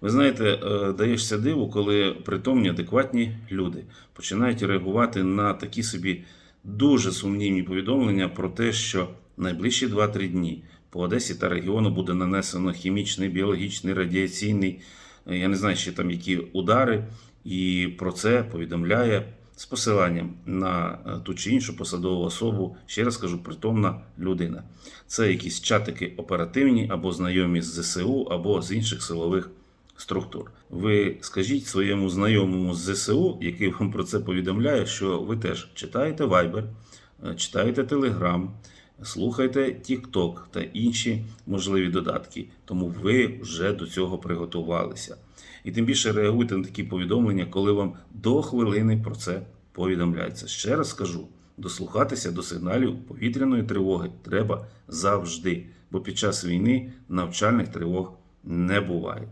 Ви знаєте, е, даєшся диву, коли притомні, адекватні люди починають реагувати на такі собі дуже сумнівні повідомлення про те, що найближчі 2-3 дні по Одесі та регіону буде нанесено хімічний, біологічний, радіаційний, е, я не знаю, ще там які удари, і про це повідомляє з посиланням на е, ту чи іншу посадову особу, ще раз кажу, притомна людина. Це якісь чатики оперативні або знайомі з ЗСУ, або з інших силових структур. Ви скажіть своєму знайомому з ЗСУ, який вам про це повідомляє, що ви теж читаєте Viber, е, читаєте Telegram, слухаєте TikTok та інші можливі додатки. Тому ви вже до цього приготувалися. І тим більше реагуйте на такі повідомлення, коли вам до хвилини про це повідомляється. Ще раз скажу: дослухатися до сигналів повітряної тривоги треба завжди, бо під час війни навчальних тривог не буває.